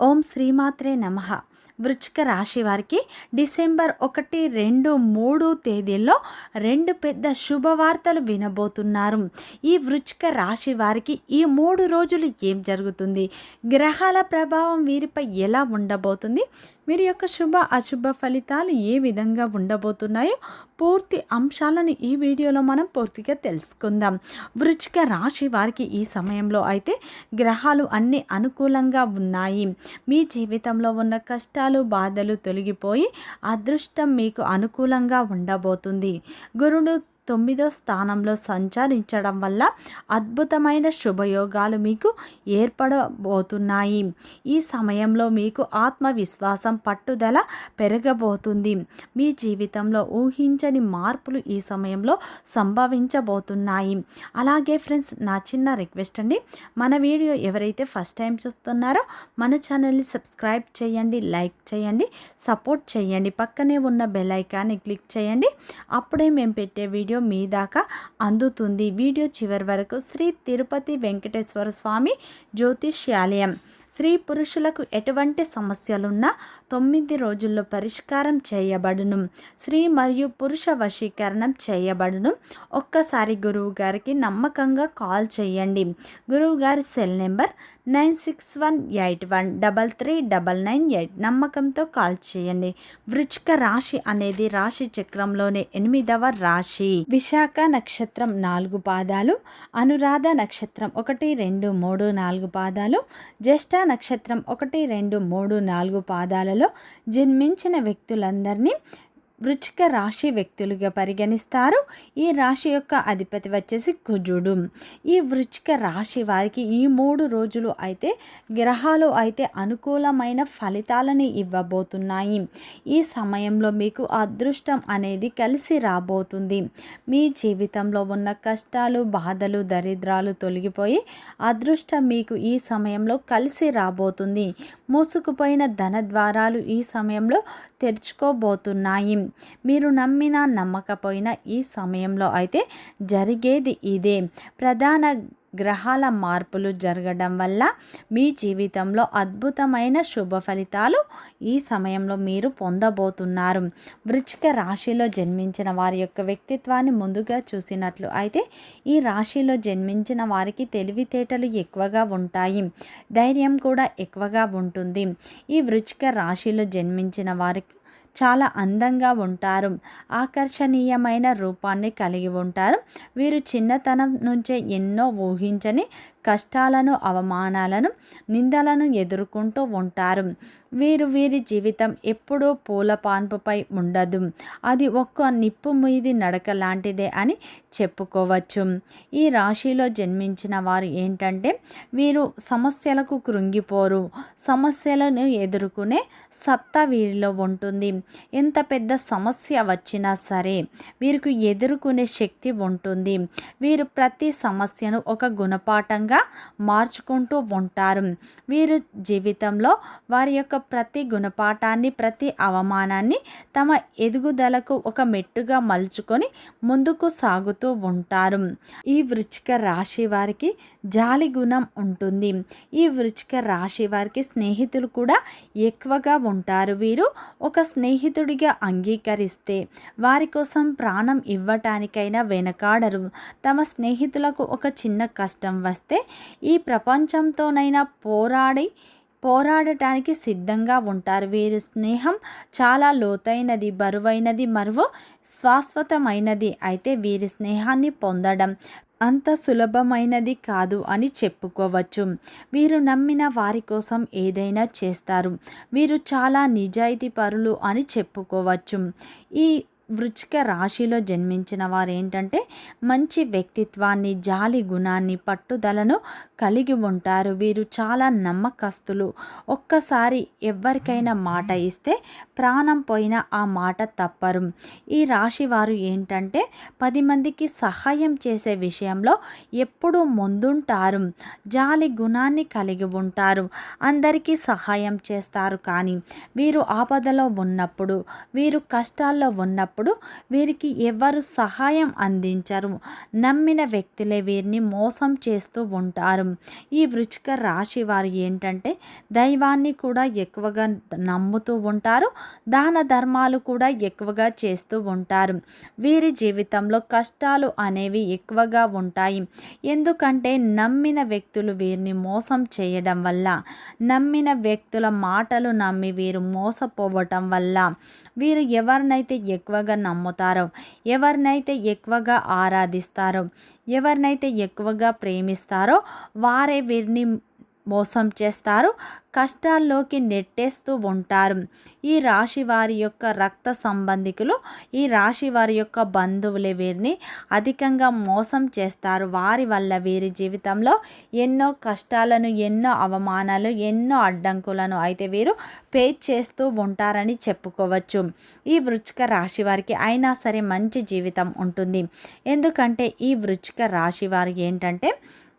ఓం శ్రీమాత్రే నమ. వృచ్చిక రాశి వారికి డిసెంబర్ ఒకటి రెండు మూడు తేదీల్లో రెండు పెద్ద శుభవార్తలు వినబోతున్నారు. ఈ వృచ్చిక రాశి వారికి ఈ మూడు రోజులు ఏం జరుగుతుంది? గ్రహాల ప్రభావం వీరిపై ఎలా ఉండబోతుంది? వీరి యొక్క శుభ అశుభ ఫలితాలు ఏ విధంగా ఉండబోతున్నాయో పూర్తి అంశాలను ఈ వీడియోలో మనం పూర్తిగా తెలుసుకుందాం. వృచ్చిక రాశి వారికి ఈ సమయంలో అయితే గ్రహాలు అన్ని అనుకూలంగా ఉన్నాయి. మీ జీవితంలో ఉన్న కష్టాలు బాధలు తొలగిపోయి అదృష్టం మీకు అనుకూలంగా ఉండబోతుంది. గురుడు తొమ్మిదో స్థానంలో సంచరించడం వల్ల అద్భుతమైన శుభయోగాలు మీకు ఏర్పడబోతున్నాయి. ఈ సమయంలో మీకు ఆత్మవిశ్వాసం పట్టుదల పెరగబోతుంది. మీ జీవితంలో ఊహించని మార్పులు ఈ సమయంలో సంభవించబోతున్నాయి. అలాగే ఫ్రెండ్స్ నా చిన్న రిక్వెస్ట్ అండి. మన వీడియో ఎవరైతే ఫస్ట్ టైం చూస్తున్నారో మన ఛానల్ని సబ్స్క్రైబ్ చేయండి లైక్ చేయండి సపోర్ట్ చేయండి. పక్కనే ఉన్న బెల్ ఐకాన్ని క్లిక్ చేయండి. అప్పుడే మేము పెట్టే వీడియో వీడియో మీ దాకా అందుతుంది. వీడియో చివరి వరకు శ్రీ తిరుపతి వెంకటేశ్వర స్వామి జ్యోతిష్యాలయం. స్త్రీ పురుషులకు ఎటువంటి సమస్యలున్నా తొమ్మిది రోజుల్లో పరిష్కారం చేయబడును. స్త్రీ మరియు పురుష వశీకరణం చేయబడును. ఒక్కసారి గురువు గారికి నమ్మకంగా కాల్ చేయండి. గురువు గారి cell number nine six one eight one double three double nine eight నమ్మకంతో కాల్ చేయండి. వృచ్చిక రాశి అనేది రాశి చక్రంలోనే ఎనిమిదవ రాశి. విశాఖ నక్షత్రం నాలుగు పాదాలు అనురాధ నక్షత్రం ఒకటి రెండు మూడు నాలుగు పాదాలు జ్యేష్ఠ నక్షత్రం ఒకటి రెండు మూడు నాలుగు పాదాలలో జన్మించిన వ్యక్తులందరినీ వృచ్చిక రాశి వ్యక్తులుగా పరిగణిస్తారు. ఈ రాశి యొక్క అధిపతి వచ్చేసి కుజుడు. ఈ వృచ్చిక రాశి వారికి ఈ మూడు రోజులు అయితే గ్రహాలు అయితే అనుకూలమైన ఫలితాలని ఇవ్వబోతున్నాయి. ఈ సమయంలో మీకు అదృష్టం అనేది కలిసి రాబోతుంది. మీ జీవితంలో ఉన్న కష్టాలు బాధలు దరిద్రాలు తొలగిపోయి అదృష్టం మీకు ఈ సమయంలో కలిసి రాబోతుంది. మూసుకుపోయిన ధన ద్వారాలు ఈ సమయంలో తెరుచుకోబోతున్నాయి. మీరు నమ్మినా నమ్మకపోయినా ఈ సమయంలో అయితే జరిగేది ఇదే. ప్రధాన గ్రహాల మార్పులు జరగడం వల్ల మీ జీవితంలో అద్భుతమైన శుభ ఫలితాలు ఈ సమయంలో మీరు పొందబోతున్నారు. వృచ్చిక రాశిలో జన్మించిన వారి యొక్క వ్యక్తిత్వాన్ని ముందుగా చూసినట్లు అయితే ఈ రాశిలో జన్మించిన వారికి తెలివితేటలు ఎక్కువగా ఉంటాయి. ధైర్యం కూడా ఎక్కువగా ఉంటుంది. ఈ వృచ్చిక రాశిలో జన్మించిన వారికి చాలా అందంగా ఉంటారు. ఆకర్షణీయమైన రూపాన్ని కలిగి ఉంటారు. వీరు చిన్నతనం నుంచే ఎన్నో ఊహించని కష్టాలను అవమానాలను నిందలను ఎదుర్కొంటూ ఉంటారు. వీరు వీరి జీవితం ఎప్పుడూ పూల పాన్పుపై ఉండదు. అది ఒక్క నిప్పు మీది నడక లాంటిదే అని చెప్పుకోవచ్చు. ఈ రాశిలో జన్మించిన వారు ఏంటంటే వీరు సమస్యలకు కృంగిపోరు. సమస్యలను ఎదుర్కొనే సత్తా వీరిలో ఉంటుంది. ఎంత పెద్ద సమస్య వచ్చినా సరే వీరికి ఎదుర్కొనే శక్తి ఉంటుంది. వీరు ప్రతి సమస్యను ఒక గుణపాఠంగా మార్చుకుంటూ ఉంటారు. వీరు జీవితంలో వారి యొక్క ప్రతి గుణపాఠాన్ని ప్రతి అవమానాన్ని తమ ఎదుగుదలకు ఒక మెట్టుగా మలుచుకొని ముందుకు సాగుతూ ఉంటారు. ఈ వృచ్చిక రాశి వారికి జాలి గుణం ఉంటుంది. ఈ వృచ్చిక రాశి వారికి స్నేహితులు కూడా ఎక్కువగా ఉంటారు. వీరు ఒక స్నేహితుడిగా అంగీకరిస్తే వారి కోసం ప్రాణం ఇవ్వటానికైనా వెనకాడరు. తమ స్నేహితులకు ఒక చిన్న కష్టం వస్తే ఈ ప్రపంచంతోనైనా పోరాడి పోరాడటానికి సిద్ధంగా ఉంటారు వీరి స్నేహం. చాలా లోతైనది బరువైనది మరువు శాశ్వతమైనది అయితే వీరి స్నేహాన్ని పొందడం అంత సులభమైనది కాదు అని చెప్పుకోవచ్చు. వీరు నమ్మిన వారి కోసం ఏదైనా చేస్తారు. వీరు చాలా నిజాయితీ పరులు అని చెప్పుకోవచ్చు. ఈ వృచ్చిక రాశిలో జన్మించిన వారు ఏంటంటే మంచి వ్యక్తిత్వాన్ని జాలి గుణాన్ని పట్టుదలను కలిగి ఉంటారు. వీరు చాలా నమ్మకస్తులు. ఒక్కసారి ఎవరికైనా మాట ఇస్తే ప్రాణం పోయిన ఆ మాట తప్పరు. ఈ రాశి వారు ఏంటంటే పది మందికి సహాయం చేసే విషయంలో ఎప్పుడూ ముందుంటారు. జాలి గుణాన్ని కలిగి ఉంటారు. అందరికీ సహాయం చేస్తారు. కానీ వీరు ఆపదలో ఉన్నప్పుడు వీరు కష్టాల్లో ఉన్నప్పుడు ఉన్నప్పుడు వీరికి ఎవరు సహాయం అందించరు. నమ్మిన వ్యక్తులే వీరిని మోసం చేస్తూ ఉంటారు. ఈ వృచ్చిక రాశి వారు ఏంటంటే దైవాన్ని కూడా ఎక్కువగా నమ్ముతూ ఉంటారు దాన ధర్మాలు కూడా ఎక్కువగా చేస్తూ ఉంటారు. వీరి జీవితంలో కష్టాలు అనేవి ఎక్కువగా ఉంటాయి. ఎందుకంటే నమ్మిన వ్యక్తులు వీరిని మోసం చేయడం వల్ల నమ్మిన వ్యక్తుల మాటలు నమ్మి వీరు మోసపోవటం వల్ల వీరు ఎవరినైతే ఎక్కువగా నమ్ముతారో ఎవరినైతే ఎక్కువగా ఆరాధిస్తారో ఎవరినైతే ఎక్కువగా ప్రేమిస్తారో వారే వీరిని మోసం చేస్తారు కష్టాల్లోకి నెట్టేస్తూ ఉంటారు. ఈ రాశి వారి యొక్క రక్త సంబంధికులు ఈ రాశి వారి యొక్క బంధువులే వీరిని అధికంగా మోసం చేస్తారు. వారి వల్ల వీరి జీవితంలో ఎన్నో కష్టాలను ఎన్నో అవమానాలు ఎన్నో అడ్డంకులను అయితే వీరు పే చేస్తూ ఉంటారని చెప్పుకోవచ్చు. ఈ వృచ్చిక రాశి వారికి అయినా సరే మంచి జీవితం ఉంటుంది. ఎందుకంటే ఈ వృచ్చిక రాశి వారు ఏంటంటే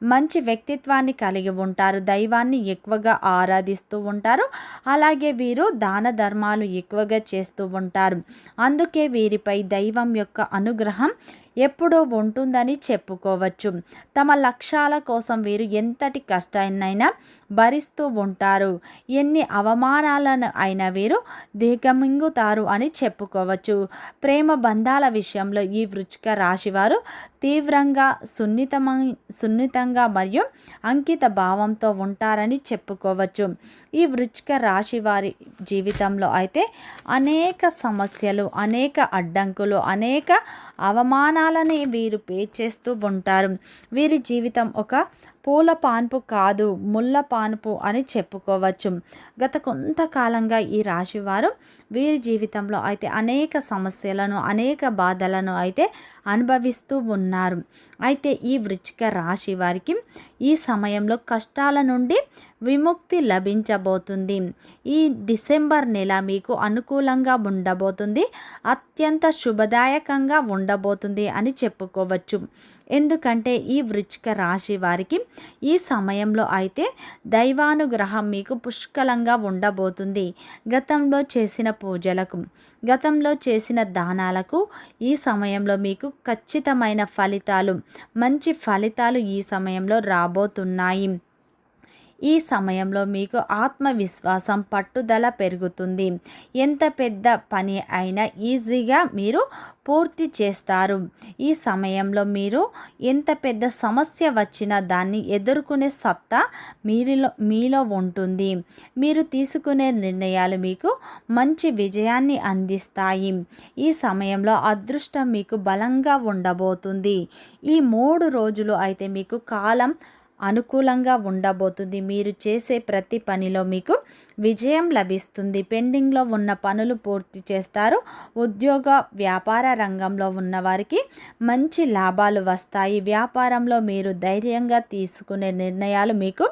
మంచి వ్యక్తిత్వాన్ని కలిగి ఉంటారు. దైవాన్ని ఎక్కువగా ఆరాధిస్తూ ఉంటారు. అలాగే వీరు దాన ధర్మాలు ఎక్కువగా చేస్తూ ఉంటారు. అందుకే వీరిపై దైవం యొక్క అనుగ్రహం ఎప్పుడో ఉంటుందని చెప్పుకోవచ్చు. తమ లక్ష్యాల కోసం వీరు ఎంతటి కష్టాన్నైనా భరిస్తూ ఉంటారు. ఎన్ని అవమానాలను అయినా వీరు దిగమింగుతారు అని చెప్పుకోవచ్చు. ప్రేమ బంధాల విషయంలో ఈ వృచ్చిక రాశివారు తీవ్రంగా సున్నితమ సున్నితంగా మరియు అంకిత భావంతో ఉంటారని చెప్పుకోవచ్చు. ఈ వృచ్చిక రాశి వారి జీవితంలో అయితే అనేక సమస్యలు అనేక అడ్డంకులు అనేక అవమానాలని వీరు పే చేస్తూ ఉంటారు. వీరి జీవితం ఒక పూల పాన్పు కాదు ముళ్ళ పాన్పు అని చెప్పుకోవచ్చు. గత కొంతకాలంగా ఈ రాశివారు వీరి జీవితంలో అయితే అనేక సమస్యలను అనేక బాధలను అయితే అనుభవిస్తూ ఉన్నారు. అయితే ఈ వృచ్చిక రాశి వారికి ఈ సమయంలో కష్టాల నుండి విముక్తి లభించబోతుంది. ఈ డిసెంబర్ నెల మీకు అనుకూలంగా ఉండబోతుంది. అత్యంత శుభదాయకంగా ఉండబోతుంది అని చెప్పుకోవచ్చు. ఎందుకంటే ఈ వృచ్చిక రాశి వారికి ఈ సమయంలో అయితే దైవానుగ్రహం మీకు పుష్కలంగా ఉండబోతుంది. గతంలో చేసిన పూజలకు గతంలో చేసిన దానాలకు ఈ సమయంలో మీకు ఖచ్చితమైన ఫలితాలు మంచి ఫలితాలు ఈ సమయంలో రాబోతున్నాయి. ఈ సమయంలో మీకు ఆత్మవిశ్వాసం పట్టుదల పెరుగుతుంది. ఎంత పెద్ద పని అయినా ఈజీగా మీరు పూర్తి చేస్తారు. ఈ సమయంలో మీరు ఎంత పెద్ద సమస్య వచ్చినా దాన్ని ఎదుర్కొనే సత్తా మీరిలో మీలో ఉంటుంది. మీరు తీసుకునే నిర్ణయాలు మీకు మంచి విజయాన్ని అందిస్తాయి. ఈ సమయంలో అదృష్టం మీకు బలంగా ఉండబోతుంది. ఈ మూడు రోజులు అయితే మీకు కాలం అనుకూలంగా ఉండబోతుంది. మీరు చేసే ప్రతి పనిలో మీకు విజయం లభిస్తుంది. పెండింగ్లో ఉన్న పనులు పూర్తి చేస్తారు. ఉద్యోగ వ్యాపార రంగంలో ఉన్నవారికి మంచి లాభాలు వస్తాయి. వ్యాపారంలో మీరు ధైర్యంగా తీసుకునే నిర్ణయాలు మీకు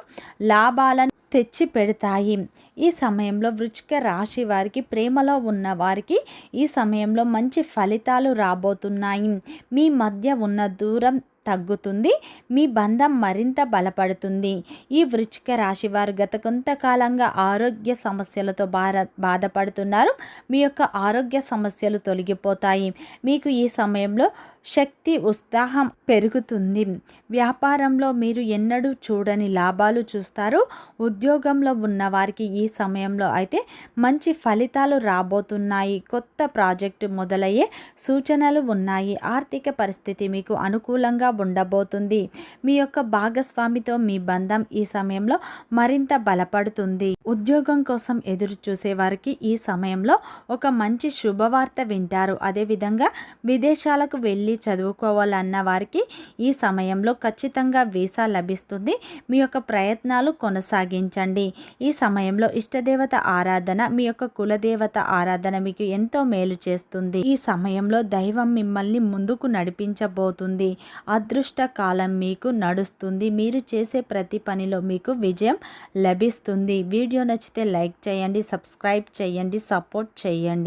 లాభాలను తెచ్చి పెడతాయి ఈ సమయంలో వృచ్చిక రాశి వారికి ప్రేమలో ఉన్న వారికి ఈ సమయంలో మంచి ఫలితాలు రాబోతున్నాయి. మీ మధ్య ఉన్న దూరం తగ్గుతుంది. మీ బంధం మరింత బలపడుతుంది. ఈ వృచ్చిక రాశి వారు గత కొంతకాలంగా ఆరోగ్య సమస్యలతో బాధ బాధపడుతున్నారు. మీ యొక్క ఆరోగ్య సమస్యలు తొలగిపోతాయి. మీకు ఈ సమయంలో శక్తి ఉత్సాహం పెరుగుతుంది. వ్యాపారంలో మీరు ఎన్నడూ చూడని లాభాలు చూస్తారు. ఉద్యోగంలో ఉన్న వారికి ఈ సమయంలో అయితే మంచి ఫలితాలు రాబోతున్నాయి. కొత్త ప్రాజెక్టు మొదలయ్యే సూచనలు ఉన్నాయి. ఆర్థిక పరిస్థితి మీకు అనుకూలంగా ఉండబోతుంది. మీ యొక్క భాగస్వామితో మీ బంధం ఈ సమయంలో మరింత బలపడుతుంది. ఉద్యోగం కోసం ఎదురు చూసే వారికి ఈ సమయంలో ఒక మంచి శుభవార్త వింటారు. అదేవిధంగా విదేశాలకు వెళ్ళి చదువుకోవాలన్న వారికి ఈ సమయంలో ఖచ్చితంగా వీసా లభిస్తుంది. మీ యొక్క ప్రయత్నాలు కొనసాగించండి. ఈ సమయంలో ఇష్టదేవత ఆరాధన మీ యొక్క కులదేవత ఆరాధన మీకు ఎంతో మేలు చేస్తుంది. ఈ సమయంలో దైవం మిమ్మల్ని ముందుకు నడిపించబోతుంది. అదృష్ట కాలం మీకు నడుస్తుంది. మీరు చేసే ప్రతి పనిలో మీకు విజయం లభిస్తుంది. వీడియో నచ్చితే లైక్ చేయండి సబ్స్క్రైబ్ చేయండి సపోర్ట్ చేయండి.